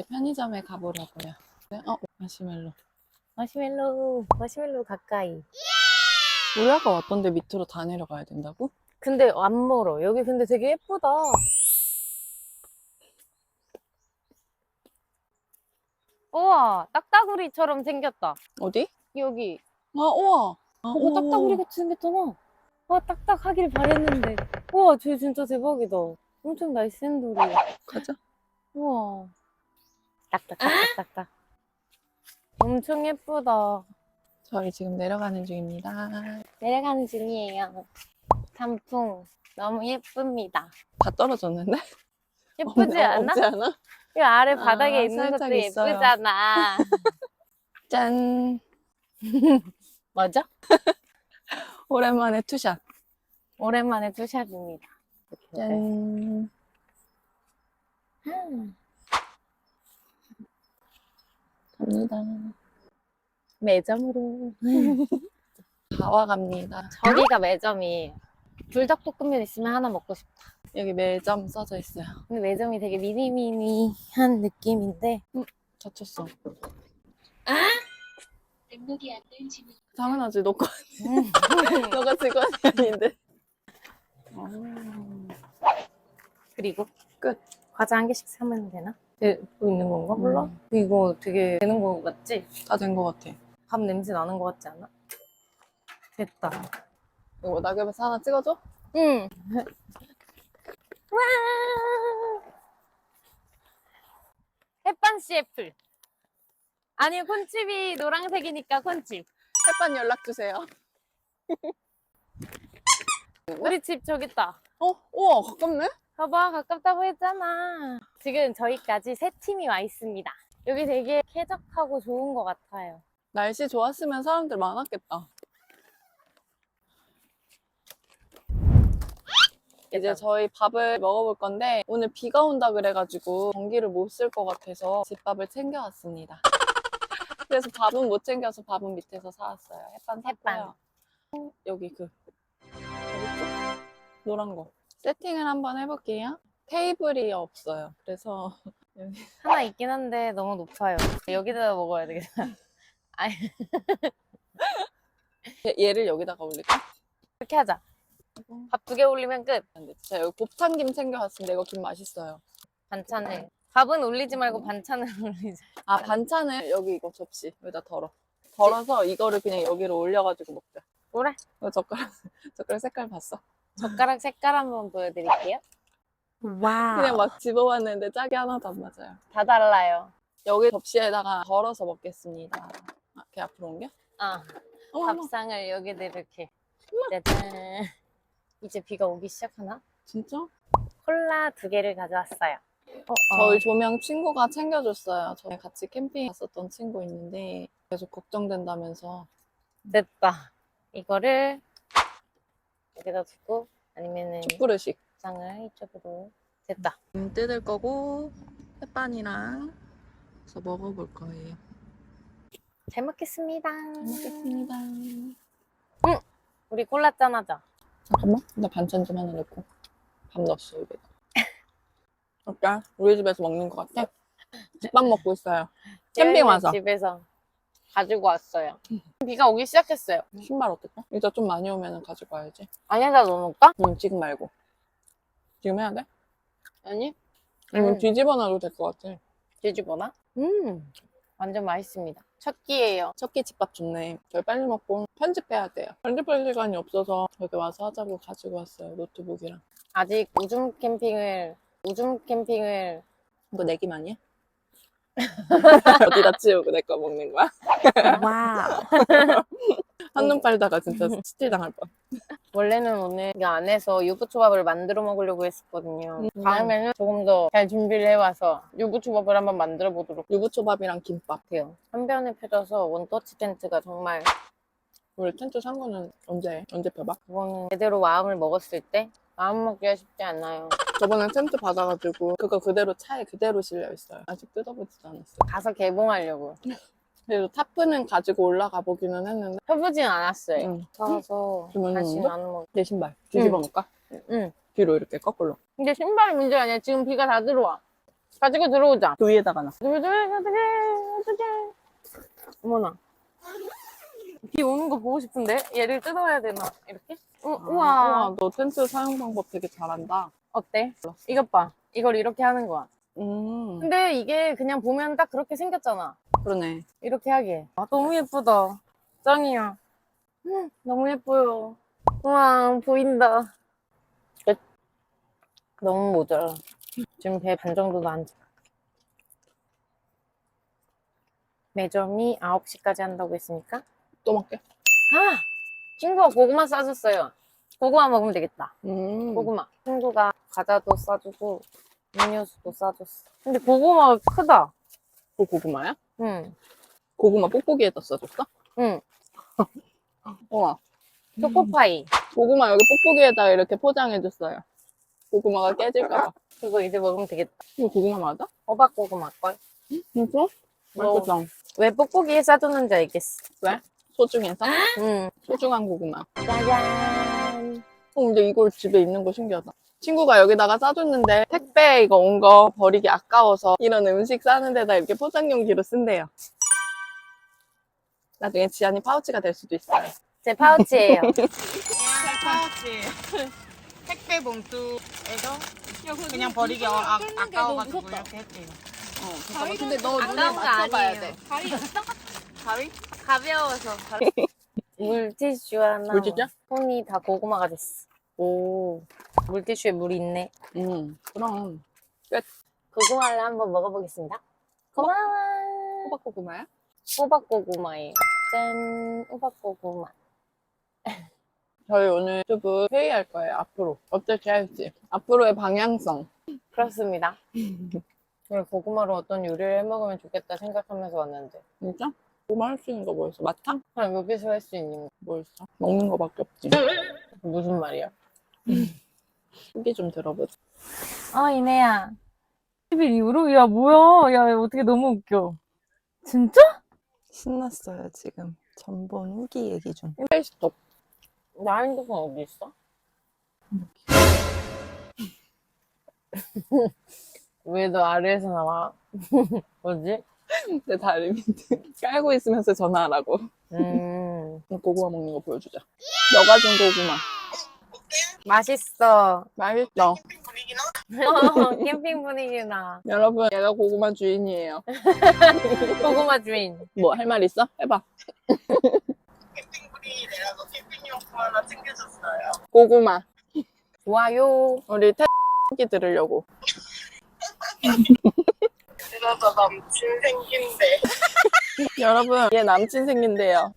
이제 편의점에 가보려고요. 네, 어, 마시멜로. 마시멜로, 마시멜로 가까이. 우리 아까 왔던데 밑으로 다 내려가야 된다고? 근데 안 멀어. 여기 근데 되게 예쁘다. 우와, 딱따구리처럼 생겼다. 어디? 여기. 아, 우와. 아, 어, 우와. 딱따구리 같이 생겼잖아. 와, 딱딱하길 바랬는데. 우와, 쟤 진짜 대박이다. 엄청 날쌘 돌이. 가자. 우와. 딱딱딱딱딱딱. 엄청 예쁘다. 저희 지금 내려가는 중입니다. 내려가는 중이에요. 단풍. 너무 예쁩니다. 다 떨어졌는데? 예쁘지 없- 않아? 없지 않아? 이 아래 아, 바닥에 있는 살짝 것도 있어요. 예쁘잖아. 짠. 맞아? 오랜만에 투샷. 오랜만에 투샷입니다. 짠. 음, 갑니다. 매점으로. 다 와 갑니다. 저기가 매점이에요. 불닭볶음면 있으면 하나 먹고 싶다. 여기 매점 써져 있어요. 근데 매점이 되게 미니미니한 느낌인데 다쳤어. 등록이 안 된 지문 당연하지. 너 거, 음. 너가 직원이 아닌데. 그리고 끝. 과자 한 개씩 사면 되나? 되고 있는 건가? 몰라? 음. 이거 되게 되는 거 같지? 다 된 것 같아. 밥 냄새 나는 거 같지 않아? 됐다. 이거 낙엽에서 하나 찍어줘? 응. 와. 햇반 씨 애플. 아니 콘칩이 노란색이니까 콘칩. 햇반 연락 주세요. 우리 집 저기 있다. 어? 우와, 가깝네? 봐봐 가깝다고 했잖아. 지금 저희까지 세 팀이 와 있습니다. 여기 되게 쾌적하고 좋은 것 같아요. 날씨 좋았으면 사람들 많았겠다. 이제 저희 밥을 먹어볼 건데 오늘 비가 온다 그래가지고 전기를 못 쓸 것 같아서 집밥을 챙겨왔습니다. 그래서 밥은 못 챙겨서 밥은 밑에서 사왔어요. 햇반 샀고요. 여기 그? 노란 거 세팅을 한번 해볼게요. 테이블이 없어요. 그래서 하나 있긴 한데 너무 높아요. 여기다 먹어야 되겠다. 아니 얘- 얘를 여기다가 올릴까? 이렇게 하자. 밥 두 개 올리면 끝. 제가 여기 곱창김 챙겨왔습니다. 이거 김 맛있어요. 반찬을. 밥은 올리지 말고 반찬을 올리자. 아 반찬을 여기 이거 접시 여기다 덜어 덜어서 이거를 그냥 여기로 올려가지고 먹자 그래. 이거 젓가락 젓가락 색깔 봤어 젓가락 색깔 한번 보여드릴게요. 와. 그냥 막 집어봤는데 짝이 하나도 안 맞아요 다 달라요. 여기 접시에다가 덜어서 먹겠습니다 아, 걔 앞으로 옮겨? 아, 어머, 어머. 밥상을 여기다 이렇게. 짜잔. 이제 비가 오기 시작하나? 진짜? 콜라 두 개를 가져왔어요. 어, 저희 조명 친구가 챙겨줬어요 저희 같이 캠핑 갔었던 친구 있는데 계속 걱정된다면서 됐다. 이거를 여기다 두고 아니면은 촛불의식 밥상을 이쪽으로 됐다. 음, 뜯을 거고 햇반이랑 그래서 먹어볼 거예요 잘 먹겠습니다. 잘 먹겠습니다 우리 콜라 짠 하자. 잠깐만. 나 반찬 좀 하나 넣고. 밥 넣었어, 입에. 어때? 우리 집에서 먹는 것 같아? 집밥 먹고 있어요. 캠핑 와서. 집에서 가지고 왔어요. 비가 오기 시작했어요. 신발 어떨까? 이따 좀 많이 오면 가지고 와야지. 안에다 넣어놓을까? 응, 지금 말고. 지금 해야 돼? 아니, 이건 음. 뒤집어 놔도 될 것 같아. 뒤집어나? 음, 완전 맛있습니다. 첫 끼예요. 첫 끼 집밥 좋네. 저희 빨리 먹고 편집해야 돼요. 편집할 시간이 없어서 여기 와서 하자고 가지고 왔어요. 노트북이랑. 아직 우중 캠핑을 우중 캠핑을 이거 내기만이야? 어디다 치우고 내 거 먹는 거야? 와우. 한눈 팔다가 진짜 스틸 당할 뻔. 원래는 오늘 이 안에서 유부초밥을 만들어 먹으려고 했었거든요. 음. 다음에는 조금 더 잘 준비를 해와서 유부초밥을 한번 만들어 보도록 유부초밥이랑 김밥. 해요. 한 변에 펴져서 원터치 텐트가 정말 우리 텐트 산 거는 언제, 언제 펴봐? 그거는 제대로 마음을 먹었을 때 마음 먹기가 쉽지 않아요. 저번에 텐트 받아가지고 그거 그대로 차에 그대로 실려 있어요. 아직 뜯어보지도 않았어요. 가서 개봉하려고. 그래도 타프는 가지고 올라가 보기는 했는데 해보진 않았어요. 응. 사서 주머니 다시 거? 안 먹. 내 신발 뒤집어 놓을까? 응. 뒤로 이렇게 거꾸로. 근데 신발이 문제가 아니라 지금 비가 다 들어와. 가지고 들어오자. 그 위에다가 놔. 어떡해, 어떡해, 어떡해. 어머나. 비 오는 거 보고 싶은데? 얘를 뜯어야 되나? 이렇게? 어, 우와. 우와, 너 텐트 사용 방법 되게 잘한다. 어때? 이것 봐. 이걸 이렇게 하는 거야. 음, 근데 이게 그냥 보면 딱 그렇게 생겼잖아. 그러네. 이렇게 하게. 아, 너무 예쁘다. 짱이야. 음, 너무 예뻐요. 우와, 보인다. 끝. 너무 모자라. 지금 배 반 정도도 안 차. 매점이 9시까지 한다고 했으니까. 또 먹게. 아! 친구가 고구마 싸줬어요. 고구마 먹으면 되겠다. 음, 고구마. 친구가 과자도 싸주고, 음료수도 싸줬어. 근데 고구마 크다. 그 고구마야? 응. 고구마 뽁뽁이에다 써줬어? 응. 우와. 초코파이. 고구마 여기 뽁뽁이에다 이렇게 포장해줬어요. 고구마가 깨질까봐. 그거 이제 먹으면 되겠다. 이거 고구마 맞아? 호박 고구마 걸. 진짜? 뭐. 맛있겠다. 왜 뽁뽁이에 싸줬는지 알겠어. 소중해서? 응. 소중한 고구마. 짜잔. 어, 근데 이걸 집에 있는 거 신기하다. 친구가 여기다가 싸줬는데 택배 이거 온 거 버리기 아까워서 이런 음식 싸는 데다 이렇게 포장용기로 쓴대요. 나중에 지안이 파우치가 될 수도 있어요. 제 파우치예요. 파우치 택배 봉투에서 그냥 버리기 어, 아, 아까워가지고 이렇게 했대요. 어. 근데 너 눈에 맞춰봐야. 돼. 가위? 가벼워서. 물티슈 하나. 물티슈? 손이 다 고구마가 됐어. 오. 물티슈에 물이 있네. 음, 그럼. 고구마를 한번 먹어보겠습니다. 고마워. 호박 고구마야? 호박 고구마예요. 짠. 호박 고구마. 저희 오늘 유튜브 회의할 거예요, 앞으로. 어떻게 할지. 앞으로의 방향성. 그렇습니다. 오늘 고구마로 어떤 요리를 해 먹으면 좋겠다 생각하면서 왔는데. 진짜? 고구마 할수 있는 거뭐 있어? 마탕? 그럼 여기서 할 수 있는 거. 뭐 있어? 먹는 거밖에 없지. 무슨 말이야? 후기 좀 들어보자. 아, 이내야. 10일 이후로? 야, 뭐야. 야, 어떻게 너무 웃겨. 진짜? 신났어요, 지금. 전본 후기 얘기 중. 페이스톡. 나 핸드폰 어디 있어? 왜 너 아래에서 나와? 뭐지? 내 다리 밑에 깔고 있으면서 전화하라고. 음, 고구마 먹는 거 보여주자. 너가 준 고구마. 맛있어. 맛있어. 캠핑 분위기나. 여러분, 얘가 고구마 주인이에요. 고구마 주인. 뭐, 할 말 있어? 해봐. 캠핑분이 내라고 캠핑용품 하나 챙겨줬어요. 고구마. 좋아요. 우리 태기 들으려고. 그러다 남친 생긴대. 여러분, 얘 남친 생긴대요.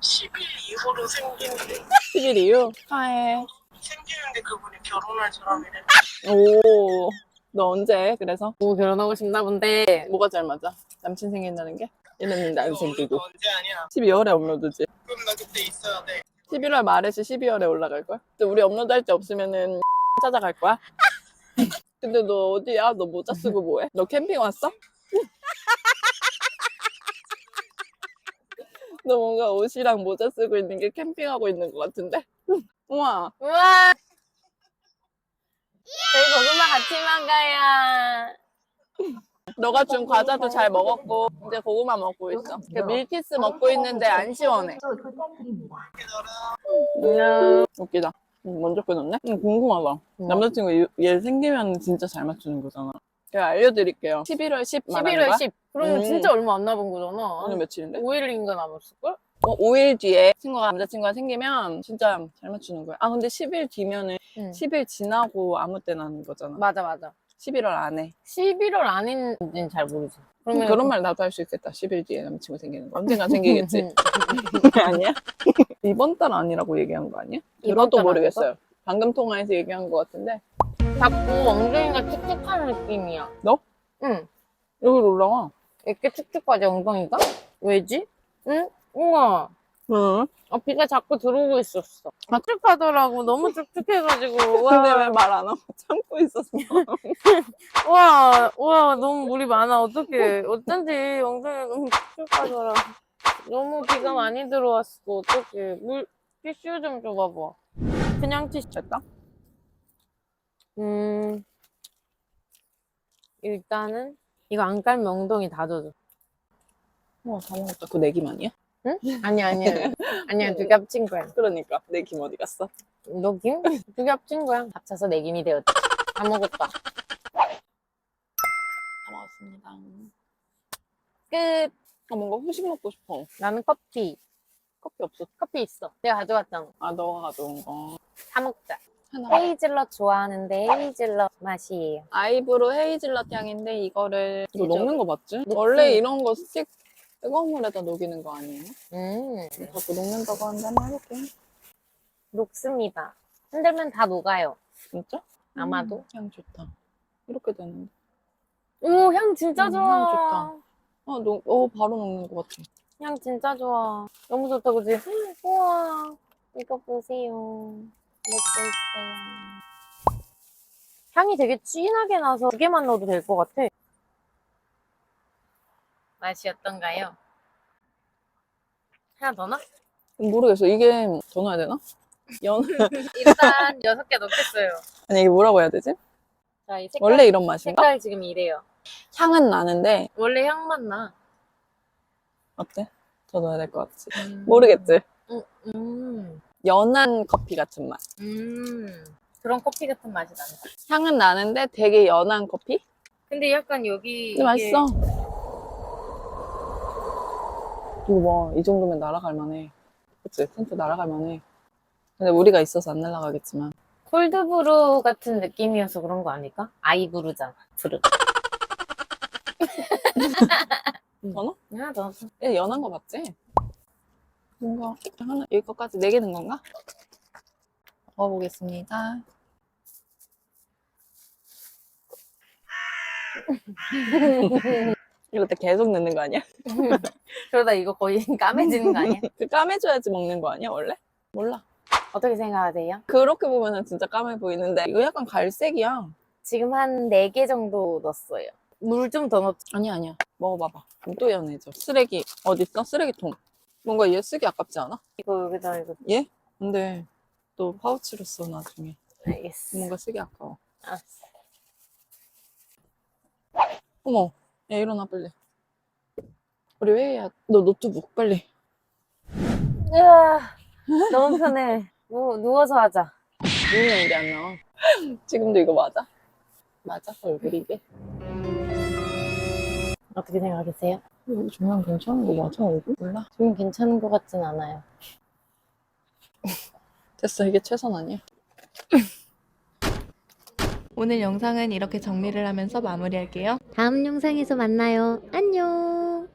10일 이후로 생긴대. 10일 이후? 하해. 생기는데 그분이 결혼할 사람이래. 오, 너 언제? 그래서? 뭐 결혼하고 싶나 본데. 뭐가 잘 맞아? 남친 생긴다는 게? 얘는 안 생기고. 언제 아니야? 12월에 업로드지. 그럼 나 그때 있어야 돼. 11월 말에서 12월에 올라갈걸? 근데 우리 업로드 할 때 없으면은 찾아갈 거야? 근데 너 어디야? 너 모자 쓰고 뭐해? 너 캠핑 왔어? 너 뭔가 옷이랑 모자 쓰고 있는 게 캠핑하고 있는 것 같은데? 우와, 우와. 저희 고구마 같이 먹어요. 너가 준 과자도 잘 먹었고 이제 고구마 먹고 있어. 그 밀키스 먹고 있는데 안 시원해. 안녕. 웃기다. 응, 먼저 끊었네? 응, 궁금하다. 남자친구 얘- 얘 생기면 진짜 잘 맞추는 거잖아. 제가 알려드릴게요. 11월 10 말하는 11월 거야? 10. 그러면 음. 진짜 얼마 안 남은 거잖아. 오늘 며칠인데? 5일인가 남았을걸? 어, 5일 뒤에 친구가 남자친구가 생기면 진짜 잘 맞추는 거야. 아 근데 10일 뒤면은 응. 10일 지나고 아무 때나 하는 거잖아. 맞아, 맞아. 11월 안에. 11월 안인지는 잘 모르지. 그러면 그런 말 나도 할 수 있겠다. 10일 뒤에 남자친구 생기는 거. 언젠가 생기겠지. 아니야? 이번 달 아니라고 얘기한 거 아니야? 이번 그것도 달 모르겠어요. 방금 통화해서 얘기한 것 같은데 자꾸 엉덩이가 축축한 느낌이야. 너? 응. 여기로 올라와. 이렇게 축축하지, 엉덩이가? 왜지? 응? 우와. 응. 아, 비가 자꾸 들어오고 있었어. 축축하더라고. 너무 축축해가지고. 근데 와. 왜말 안 하고 참고 있었어? 와, 와, 너무 물이 많아. 어떡해. 어쩐지 엉덩이가 너무 축축하더라. 너무 비가 많이 들어왔어. 어떡해. 물, 티슈 좀 줘봐봐. 그냥 티슈. 됐다? 음, 일단은 이거 안 깔면 엉덩이 다 젖어. 와, 다 먹었다. 그거 내기만이야? 아니 아니야. 아니야 두 개 합친 거야. 그러니까. 내 김 어디 갔어? 너 김? 두 개 합친 거야. 합쳐서 네 김이 되었다. 다 먹었다. 다 먹었습니다. 끝. 아, 뭔가 후식 먹고 싶어. 나는 커피. 커피 없어. 커피 있어. 내가 가져갔잖아. 아, 너가 가져온 거. 사 먹자. 하나. 헤이즐넛 좋아하는데 헤이즐넛 맛이에요. 아이브로 헤이즐넛 향인데 이거를 이거? 녹는 거 맞지? 원래 이런 거 스틱 뜨거운 물에다 녹이는 거 아니에요? 음, 자꾸 녹는다고 하는데 한번 해볼게. 녹습니다. 흔들면 다 녹아요. 진짜? 아마도. 음, 향 좋다. 이렇게 되는데. 오, 향 진짜 음, 좋아. 향 좋다. 아, 녹, 어, 바로 녹는 것 같아. 향 진짜 좋아. 너무 좋다, 그지? 우와, 이거 보세요. 먹고 있어요. 향이 되게 진하게 나서 두 개만 넣어도 될 것 같아. 맛이 어떤가요? 하나 더 넣어? 모르겠어. 이게 더 넣어야 되나? 연, 일단 여섯 개 넣겠어요. 아니, 이게 뭐라고 해야 되지? 자, 이 색깔, 원래 이런 맛인가? 색깔 지금 이래요. 향은 나는데, 원래 향만 나. 어때? 더 넣어야 될 것 같지? 음. 모르겠지? 음, 연한 커피 같은 맛. 음. 그런 커피 같은 맛이 난다. 향은 나는데 되게 연한 커피? 근데 약간 여기 근데 맛있어. 이거 봐. 이 정도면 날아갈 만해. 그치? 텐트 날아갈 만해. 근데 우리가 있어서 안 날아가겠지만. 콜드브루 같은 느낌이어서 그런 거 아닐까? 아이브루잖아. 브루. 하나 더. 넣어. 얘 연한 거 맞지? 뭔가 하나 여기까지 네 개는 건가? 먹어보겠습니다. 때 계속 넣는 거 아니야? 그러다 이거 거의 까매지는 거 아니야? 그 까매줘야지 먹는 거 아니야 원래? 몰라. 어떻게 생각하세요? 그렇게 보면은 진짜 까매 보이는데 이거 약간 갈색이야. 지금 한 4개 정도 넣었어요. 물 좀 더 넣자. 아니야 아니야. 먹어봐봐. 그럼 또 연해져. 쓰레기 어디 있어? 쓰레기통. 뭔가 얘 쓰기 아깝지 않아? 이거 여기다 이거. 근데 또 파우치로 써 나중에. 알겠어. 뭔가 쓰기 아까워. 알았어. 어머, 야 일어나 빨리. 우리 회의야. 너 노트북 빨리. 으아, 너무 편해. 누, 누워서 하자. 누우면 이게 안 나와. 지금도 이거 맞아? 맞아? 얼굴이 이게? 어떻게 생각하세요? 이거 조명 괜찮은 거 맞아 얼굴? 몰라. 지금 괜찮은 것 같진 않아요. 됐어 이게 최선 아니야? 오늘 영상은 이렇게 정리를 하면서 마무리할게요. 다음 영상에서 만나요. 안녕!